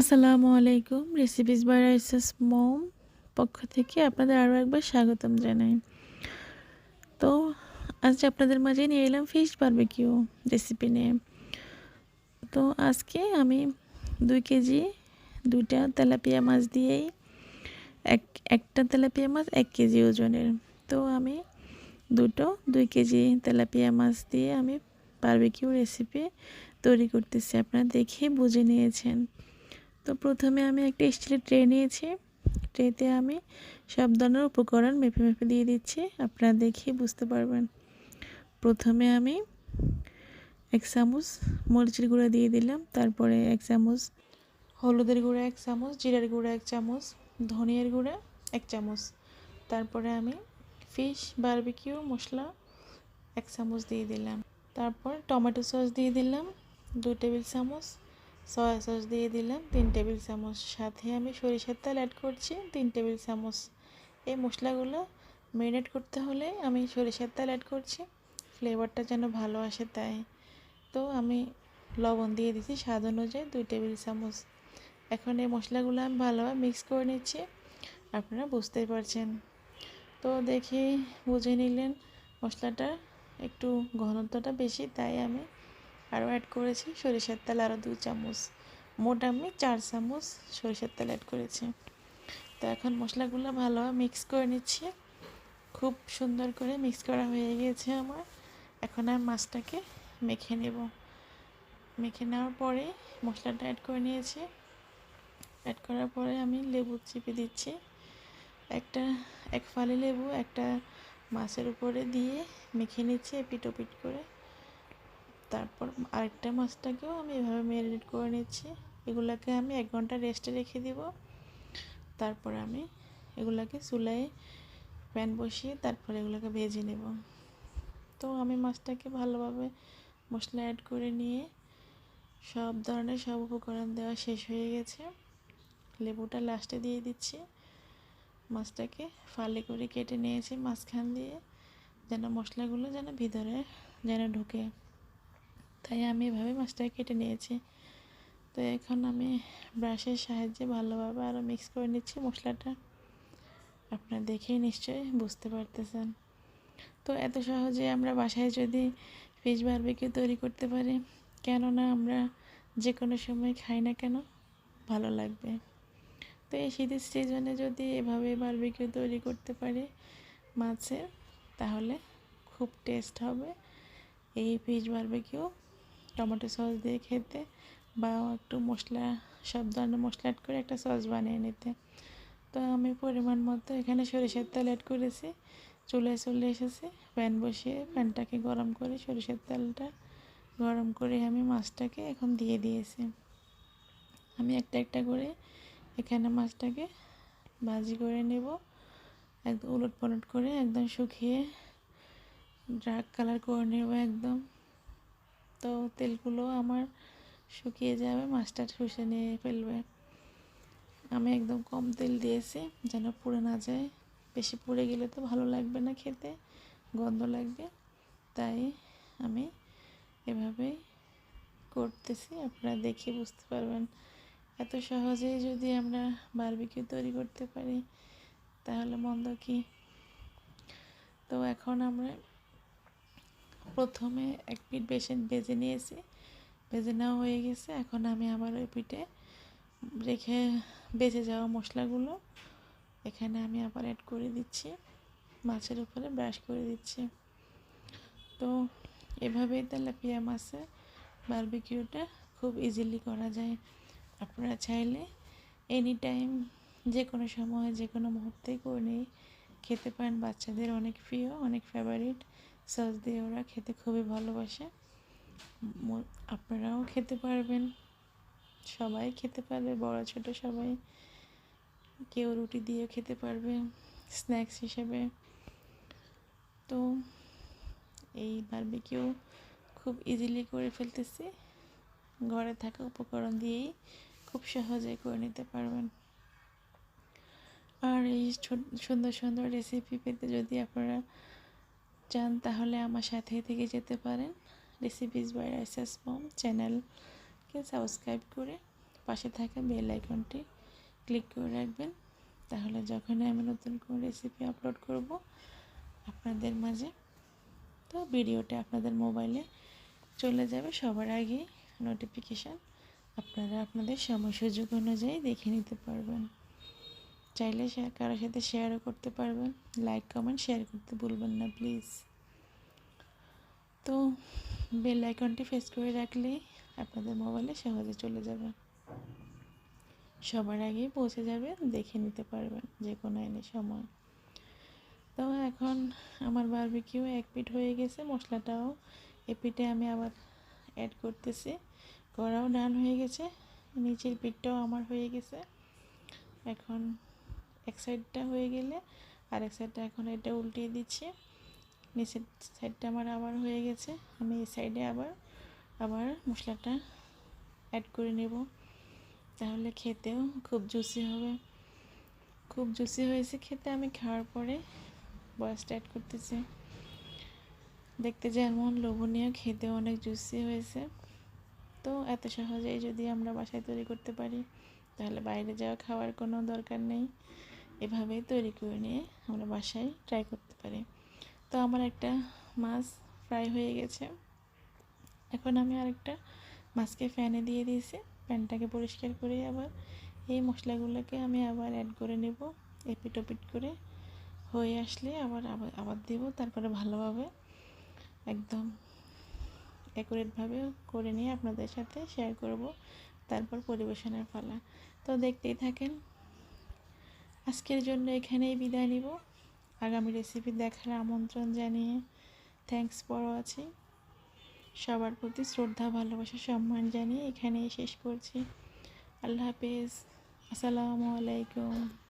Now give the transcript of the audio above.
আসসালামু আলাইকুম recipes by রাইসাস মম পক্ষ থেকে আপনাদের আরও একবার স্বাগতম জানাই। তো, আজ আপনাদের মাঝে নিয়ে এলাম ফিশ বারবিকিউ রেসিপি নিয়ে। তো, আজকে আমি দুই কেজি দুইটা তেলাপিয়া মাছ দিয়েই এক, একটা তেলাপিয়া মাছ এক কেজি ওজনের। তো, আমি দুটো দুই কেজি তেলাপিয়া মাছ দিয়ে আমি বারবিকিউ রেসিপি তৈরি করতেছি। আপনারা দেখে বুঝে নিয়েছেন। তো প্রথমে আমি একটা স্টিলের ট্রে নিয়েছি। ট্রেতে আমি সব ধরনের উপকরণ মেপে মেপে দিয়ে দিচ্ছি। আপনারা দেখে বুঝতে পারবেন। প্রথমে আমি এক চামচ মরিচের গুঁড়া দিয়ে দিলাম। তারপরে এক চামচ হলুদের গুঁড়া, এক চামচ জিরার গুঁড়া, এক চামচ ধনিয়ার গুঁড়া, এক চামচ। তারপরে আমি ফিশ, বারবিকিউ, মশলা এক চামচ দিয়ে দিলাম। তারপর টমেটো সস দিয়ে দিলাম। দু টেবিল চামচ সয়া সস দিয়ে দিলাম। তিন টেবিল চামচ সাথে আমি সরিষার তেল অ্যাড করছি। তিন টেবিল চামচ এই মশলাগুলো ম্যারিনেট করতে হলে আমি সরিষার তেল অ্যাড করছি। ফ্লেভারটা যেন ভালো আসে তাই। তো আমি লবণ দিয়ে দিচ্ছি স্বাদ অনুযায়ী দুই টেবিল চামচ। এখন এই মশলাগুলো আমি ভালোভাবে মিক্স করে নিচ্ছি। আপনারা বুঝতেই পারছেন। তো দেখি বুঝে নিলেন মশলাটা একটু ঘনত্বটা বেশি, তাই আমি আরও অ্যাড করেছি। সরিষার তেল আরও দু চামচ। মোট আমি চার চামচ সরিষার তেল অ্যাড করেছি। তো এখন মশলাগুলো ভালোভাবে মিক্স করে নিচ্ছি। খুব সুন্দর করে মিক্স করা হয়ে গিয়েছে আমার। এখন আর মাছটাকে মেখে নেব। মেখে নেওয়ার পরে মশলাটা অ্যাড করে নিয়েছি। অ্যাড করার পরে আমি লেবু চিপে দিচ্ছি। একটা, এক ফালি লেবু, একটা মাছের উপরে দিয়ে মেখে নিচ্ছি এপিট ওপিট করে। তারপর আরেকটা মাছটাকেও আমি এভাবে ম্যারিনেট করে নিচ্ছি। এগুলোকে আমি এক ঘণ্টা রেস্টে রেখে দিব। তারপর আমি এগুলোকে চুলায় প্যান বসিয়ে তারপর এগুলোকে ভেজে নেব। তো আমি মাছটাকে ভালোভাবে মশলা অ্যাড করে নিয়ে সব ধরনের সব উপকরণ দেওয়া শেষ হয়ে গেছে। লেবুটা লাস্টে দিয়ে দিচ্ছি। মাছটাকে ফালে করে কেটে নিয়েছি মাঝখান দিয়ে, যেন মশলাগুলো যেন ভিতরে যেন ঢুকে। তাই আমি এভাবে মাছটাকে কেটে নিয়েছি। তো এখন আমি ব্রাশের সাহায্যে ভালোভাবে আরও মিক্স করে নিচ্ছি মশলাটা। আপনারা দেখেই নিশ্চয়ই বুঝতে পারতেছেন। তো এত সহজে আমরা বাসায় যদি ফিশ বারবিকিউ তৈরি করতে পারি, কেননা আমরা যে কোনো সময় খাই না কেন, ভালো লাগবে। তো এই শীতের সিজনে যদি এভাবে বারবিকিউ তৈরি করতে পারি মাছের তাহলে খুব টেস্ট হবে। এই ফিশ বারবিকিউ টমেটো সস দিয়ে খেতে বা একটু মশলা সব ধরনের মশলা অ্যাড করে একটা সস বানিয়ে নিতে। তো আমি পরিমাণ মতো এখানে সরিষার তেল অ্যাড করেছি, চুলায় চলে এসেছি। প্যান বসিয়ে প্যানটাকে গরম করে সরিষার তেলটা গরম করে আমি মাছটাকে এখন দিয়ে দিয়েছি। আমি একটা একটা করে এখানে মাছটাকে ভাজি করে নেব। একদম উলট পালট করে একদম শুকিয়ে ডার্ক কালার করে নেব একদম। তো তেলগুলো আমার শুকিয়ে যাবে, মাছটা শুষে নিয়ে ফেলবে। আমি একদম কম তেল দিয়েছি, যেন পুড়ে না যায়। বেশি পুড়ে গেলে তো ভালো লাগবে না খেতে, গন্ধ লাগবে। তাই আমি এভাবেই করতেছি, আপনারা দেখে বুঝতে পারবেন। এত সহজেই যদি আমরা বারবিকিউ তৈরি করতে পারি, তাহলে মন্দ কি? তো এখন আমরা প্রথমে এক পিঠ বেসন, বেজে নিয়েছি। বেজে নেওয়া হয়ে গেছে। এখন আমি আবার ওই পিঠে রেখে বেজে যাওয়া মশলাগুলো এখানে আমি আবার অ্যাড করে দিচ্ছি। মাছের উপরে ব্রাশ করে দিচ্ছি। তো এভাবেই তেলাপিয়া মাছে বারবিকিউটা খুব ইজিলি করা যায়। আপনারা চাইলে এনি টাইম যে কোনো সময়, যে কোনো মুহূর্তেই করে খেতে পারেন, বাচ্চাদের অনেক প্রিয়, অনেক ফেভারিট সস দিয়ে ওরা খেতে খুবই ভালোবাসে। আপনারাও খেতে পারবেন। সবাই খেতে পারবে, বড়, ছোট সবাই। কেউ রুটি দিয়ে খেতে পারবে, স্ন্যাক্স হিসেবে। তো এই বারবিকিউ খুব ইজিলি করে ফেলতেছি। ঘরে থাকা উপকরণ দিয়েই খুব সহজে করে নিতে পারবেন। আর এই সুন্দর সুন্দর রেসিপি পেতে যদি আপনারা চান, তাহলে আমার সাথে থেকে যেতে পারেন। রেসিপিস বাই রাইসাস মম চ্যানেলকে সাবস্ক্রাইব করে পাশে থাকা বেল আইকনটি ক্লিক করে রাখবেন। তাহলে যখনই আমি নতুন কোনো রেসিপি আপলোড করব, আপনাদের মাঝে তো ভিডিওটা আপনাদের মোবাইলে চলে যাবে। সবার আগে নোটিফিকেশান আপনারা আপনাদের সময় সুযোগ অনুযায়ী দেখে নিতে পারবেন। চাইলে কারোর সাথে শেয়ারও করতে পারবেন। লাইক কমেন্ট শেয়ার করতে ভুলবেন না প্লিজ তো বেল আইকনটি ফেস করে রাখলে আপনাদের মোবাইলে সহজে চলে যাবে। সবার আগেই পৌঁছে যাবে দেখে নিতে পারবেন যে কোনো এনে সময়। তো এখন আমার বারবিকিউ এক পিঠ হয়ে গেছে, মশলাটাও এ পিঠে আমি আবার অ্যাড করতেছি। কড়াও ডান হয়ে গেছে, নিচের পিঠটাও আমার হয়ে গেছে। এখন এক সাইডটা হয়ে গেলে আর এক সাইডটা এখন এটা উল্টিয়ে দিচ্ছি। নিচের সাইডটা আমার আবার হয়ে গেছে। আমি এই সাইডে আবার আবার মশলাটা অ্যাড করে নেব। তাহলে খেতেও খুব জুসি হবে। খুব জুসি হয়েছে খেতে আমি খাওয়ার পরে। বয়সটা অ্যাড করতেছি। দেখতে যেমন লোভনীয় খেতে অনেক জুসি হয়েছে। তো এত সহজেই যদি আমরা বাসায় তৈরি করতে পারি, তাহলে বাইরে যাওয়া খাওয়ার কোনো দরকার নেই। এভাবেই তৈরি করে নিয়ে আমরা বাসায় ট্রাই করতে পারি। তো আমার একটা মাছ ফ্রাই হয়ে গেছে। এখন আমি আরেকটা মাছকে ফ্যানে দিয়ে দিয়েছি। প্যানটাকে পরিষ্কার করে আবার এই মশলাগুলোকে আমি আবার অ্যাড করে নেব। এপিট ওপিট করে হয়ে আসলে আবার আবার আবার দেব। তারপরে ভালোভাবে একদম অ্যাকুরেটভাবে করে নিয়ে আপনাদের সাথে শেয়ার করব। তারপর পরিবেশনের পালা। তো দেখতেই থাকেন আজকের জন্য এখানেই বিদায় নিব। আগামী রেসিপি দেখার আমন্ত্রণ জানিয়ে থ্যাংকস ফর আছি সবার প্রতি শ্রদ্ধা, ভালোবাসা, সম্মান জানিয়ে এখানেই শেষ করছি। আল্লাহ হাফেজ। আসসালামু আলাইকুম।